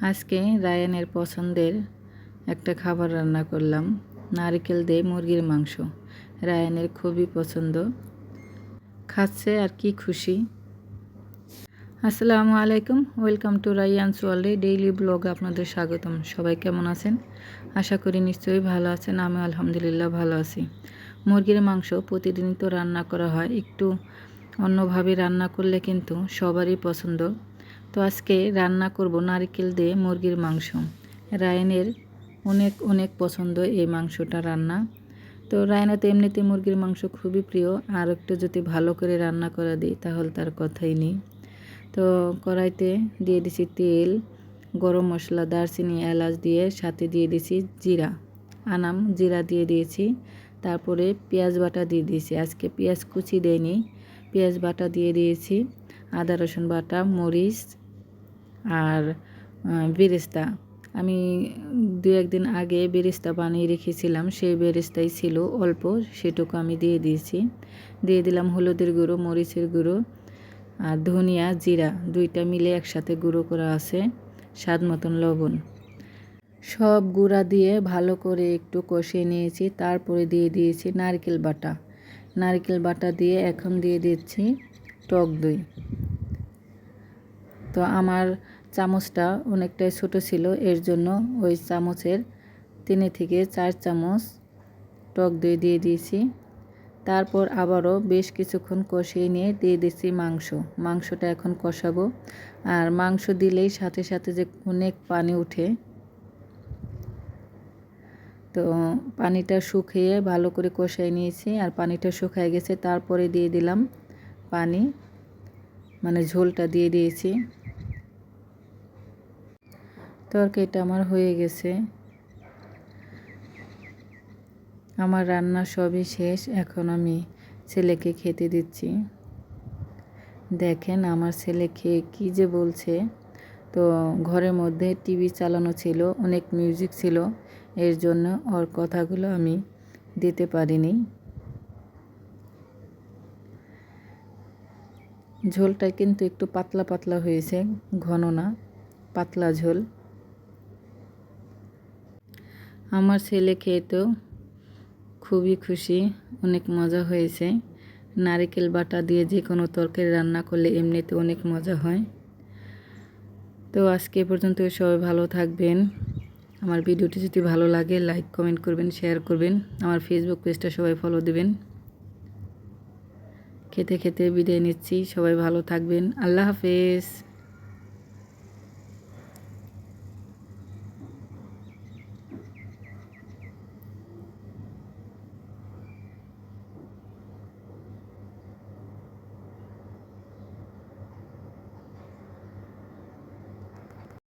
আজকে রায়ানের পছন্দের একটা খাবার রান্না করলাম। নারকেল দিয়ে মুরগির মাংস। রায়ানের খুবই পছন্দ। খাচ্ছে আর কি খুশি। আসসালামু আলাইকুম। ওয়েলকাম টু রায়ানস ওয়ার্ল্ডে ডেইলি ব্লগ আপনাদের স্বাগতম। সবাই কেমন আছেন? আশা করি নিশ্চয়ই ভালো আছেন। আমি আলহামদুলিল্লাহ ভালো আছি। মুরগির মাংস প্রতিদিনই তো রান্না করা হয়। একটু অন্যভাবে রান্না করলে কিন্তু সবারই পছন্দ। তো আজকে রান্না করব নারকেল দিয়ে মুরগির মাংস। রায়নের অনেক অনেক পছন্দ এই মাংসটা রান্না। তো রায়না তো এমনিতে মুরগির মাংস খুবই প্রিয়। আর একটু যদি ভালো করে রান্না করে দিই, তাহলে তার কথাই নেই। তো কড়াইতে দিয়ে দিছি তেল, গরম মশলা, দারচিনি, এলাচ দিয়ে সাথে দিয়ে দিছি জিরা। আনাম, জিরা দিয়ে দিয়েছি। তারপরে পেঁয়াজ বাটা দিয়ে দিয়েছি। আজকে পেঁয়াজ কুচি দেয়নি পেঁয়াজ বাটা দিয়ে দিয়েছি। আদা, রসুন বাটা, মরিচ আর বেরেস্তা। আমি দু একদিন আগে বেরেস্তা বানিয়ে রেখেছিলাম, সেই বেরেস্তাই ছিল অল্প, সেটুকু আমি দিয়ে দিয়েছি। দিয়ে দিলাম হলুদের গুঁড়ো, মরিচের গুঁড়ো আর ধনিয়া, জিরা, দুইটা মিলে একসাথে গুঁড়ো করা আছে, স্বাদ মতন লবণ। সব গুঁড়া দিয়ে ভালো করে একটু কষিয়ে নিয়েছি, তারপরে দিয়ে দিয়েছি নারকেল বাটা। নারকেল বাটা দিয়ে এখন দিয়ে দিচ্ছি টক দই। তো আমার চামচটা অনেকটাই ছোট ছিল, এর জন্য ওই চামচের তিনে থেকে চার চামচ টক দই দিয়ে দিয়েছি। তারপর আবারও বেশ কিছুক্ষণ কষিয়ে নিয়ে দিয়ে দিচ্ছি মাংস। মাংসটা এখন কষাবো। আর মাংস দিলেই সাথে সাথে যে অনেক পানি উঠে, তো পানিটা শুকিয়ে ভালো করে কষাই নিয়েছি আর পানিটা শুকায় গেছে। তারপরে দিয়ে দিলাম পানি মানে ঝোলটা দিয়ে দিয়েছি। তরকারিটা আমার হয়ে গেছে। আমার রান্না সবই শেষ, এখন আমি ছেলেকে খেতে দিচ্ছি। দেখেন আমার ছেলে খেয়ে কী যে বলছে। তো ঘরের মধ্যে টিভি চালানো ছিল, অনেক মিউজিক ছিল, এর জন্য ওর কথাগুলো আমি দিতে পারিনি। ঝোলটা কিন্তু একটু পাতলা পাতলা হয়েছে, ঘন না, পাতলা ঝোল। আমার ছেলে খেয়ে তো খুবই খুশি, অনেক মজা হয়েছে। নারিকেল বাটা দিয়ে যে কোনো তরকারি রান্না করলে এমনিতে অনেক মজা হয়। তো আজকে পর্যন্ত সবাই ভালো থাকবেন। আমার ভিডিওটি যদি ভালো লাগে লাইক কমেন্ট করবেন শেয়ার করবেন। আমার ফেসবুক পেজটা সবাই ফলো দেবেন। খেতে খেতে বিদায় নিচ্ছি। সবাই ভালো থাকবেন। আল্লাহ হাফেজ।